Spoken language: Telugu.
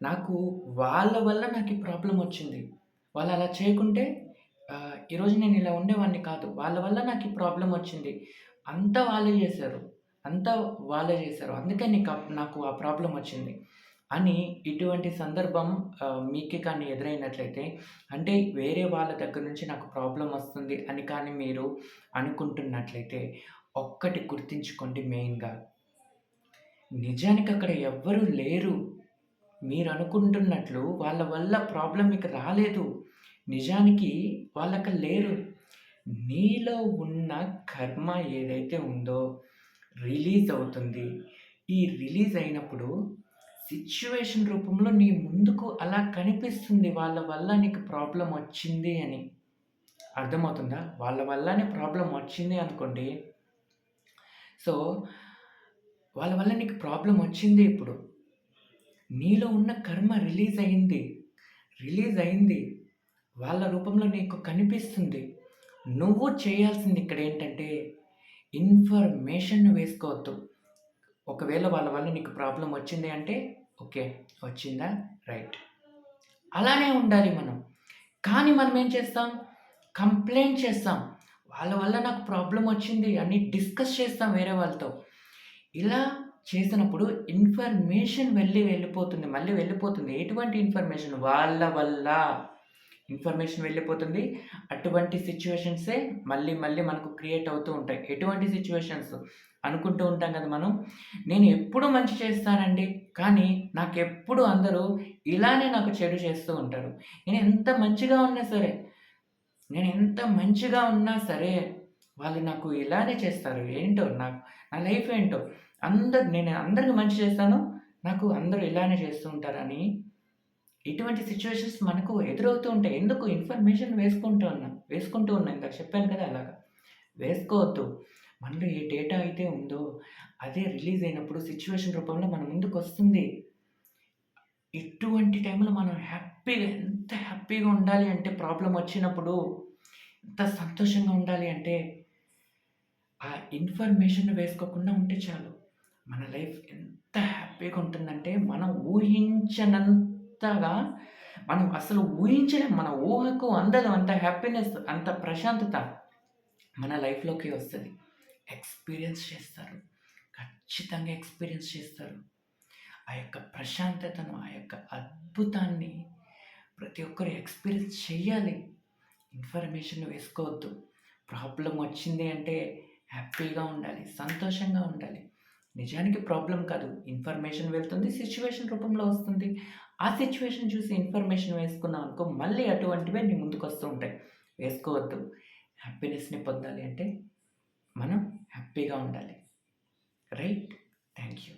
నాకు వాళ్ళ వల్ల నాకు ఈ ప్రాబ్లం వచ్చింది. వాళ్ళు అలా చేయకుంటే ఈరోజు నేను ఇలా ఉండేవాడిని కాదు. వాళ్ళ వల్ల నాకు ఈ ప్రాబ్లం వచ్చింది. అంతా వాళ్ళే చేశారు. అంతా వాళ్ళే చేశారు. అందుకే నీకు అప్ నాకు ఆ ప్రాబ్లం వచ్చింది. అని ఇటువంటి సందర్భం మీకే మీకు కానీ ఎదురైనట్లయితే అంటే వేరే వాళ్ళ దగ్గర నుంచి నాకు ప్రాబ్లం వస్తుంది అని కానీ మీరు అనుకుంటున్నట్లయితే ఒక్కటి గుర్తుంచుకోండి మెయిన్‌గా. నిజానికి అక్కడ ఎవ్వరు లేరు. మీరు అనుకుంటున్నట్లు వాళ్ళ వల్ల ప్రాబ్లం మీకు రాలేదు. నిజానికి వాళ్ళకి లేరు. నీలో ఉన్న కర్మ ఏదైతే ఉందో రిలీజ్ అవుతుంది. ఈ రిలీజ్ అయినప్పుడు సిచ్యువేషన్ రూపంలో నీ ముందుకు అలా కనిపిస్తుంది. వాళ్ళ వల్ల నీకు ప్రాబ్లం వచ్చింది అని. అర్థమవుతుందా? వాళ్ళ వల్లనే ప్రాబ్లం వచ్చింది అనుకోండి. సో, వాళ్ళ వల్ల నీకు ప్రాబ్లం వచ్చింది ఇప్పుడు. నీలో ఉన్న కర్మ రిలీజ్ అయింది. రిలీజ్ అయింది. వాళ్ళ రూపంలో నీకు కనిపిస్తుంది. నువ్వు చేయాల్సింది ఇక్కడ ఏంటంటే ఇన్ఫర్మేషన్ వేసుకోవద్దు. ఒకవేళ వాళ్ళ వల్ల నీకు ప్రాబ్లం వచ్చింది అంటే ఓకే. వచ్చిందా? రైట్. అలానే ఉండాలి మనం. కానీ మనం ఏం చేస్తాం? కంప్లైంట్ చేస్తాం. వాళ్ళ వల్ల నాకు ప్రాబ్లం వచ్చింది అని డిస్కస్ చేస్తాం వేరే వాళ్ళతో. ఇలా చేసినప్పుడు ఇన్ఫర్మేషన్ వెళ్ళి వెళ్ళిపోతుంది. మళ్ళీ వెళ్ళిపోతుంది. ఎటువంటి ఇన్ఫర్మేషన్? వాళ్ళ వల్ల ఇన్ఫర్మేషన్ వెళ్ళిపోతుంది. అటువంటి సిచ్యువేషన్సే మళ్ళీ మళ్ళీ మనకు క్రియేట్ అవుతూ ఉంటాయి. ఎటువంటి సిచ్యువేషన్స్ అనుకుంటూ ఉంటాం కదా మనం. నేను ఎప్పుడు మంచి చేస్తానండి. కానీ నాకు ఎప్పుడు అందరూ ఇలానే నాకు చెడు చేస్తూ ఉంటారు. నేను ఎంత మంచిగా ఉన్నా సరే, నేను ఎంత మంచిగా ఉన్నా సరే వాళ్ళు నాకు ఇలానే చేస్తారు. ఏంటో నాకు నా లైఫ్ ఏంటో. అందరు నేను అందరికి మంచి చేస్తాను. నాకు అందరూ ఇలానే చేస్తూ ఉంటారని ఇటువంటి సిచ్యువేషన్స్ మనకు ఎదురవుతూ ఉంటాయి. ఎందుకు? ఇన్ఫర్మేషన్ వేసుకుంటూ ఉన్నా. వేసుకుంటూ ఉన్నా. ఇంకా చెప్పాను కదా అలాగా. వేసుకోవద్దు. మనలో ఏ డేటా అయితే ఉందో అదే రిలీజ్ అయినప్పుడు సిచ్యువేషన్ రూపంలో మన ముందుకు వస్తుంది ఇటువంటి టైంలో మనం హ్యాపీగా ఎంత హ్యాపీగా ఉండాలి అంటే ప్రాబ్లం వచ్చినప్పుడు ఎంత సంతోషంగా ఉండాలి అంటే ఆ ఇన్ఫర్మేషన్ వేసుకోకుండా ఉంటే చాలు. మన లైఫ్ ఎంత హ్యాపీగా ఉంటుందంటే మనం ఊహించనంతగా మనం అసలు ఊహించలేం. మన ఊహకు అందదు అంత హ్యాపీనెస్, అంత ప్రశాంతత మన లైఫ్‌లోకి వస్తుంది ఎక్స్‌పీరియన్స్ చేస్తారు. ఖచ్చితంగా ఎక్స్‌పీరియన్స్ చేస్తారు. ఆ యొక్క ప్రశాంతతను, ఆ యొక్క అద్భుతాన్ని ప్రతి ఒక్కరు ఎక్స్‌పీరియన్స్ చేయాలి ఇన్ఫర్మేషన్ వేసుకోవద్దు. ప్రాబ్లం వచ్చింది అంటే హ్యాపీగా ఉండాలి. సంతోషంగా ఉండాలి. నిజానికి ప్రాబ్లం కాదు. ఇన్ఫర్మేషన్ వెళ్తుంది. సిచ్యువేషన్ రూపంలో వస్తుంది. ఆ సిచ్యువేషన్ చూసి ఇన్ఫర్మేషన్ వేసుకున్నామనుకో మళ్ళీ అటువంటివే నీ ముందుకొస్తూ ఉంటాయి. వేసుకోవద్దు. హ్యాపీనెస్‌ని పొందాలి అంటే మనం హ్యాపీగా ఉండాలి. రైట్? Thank you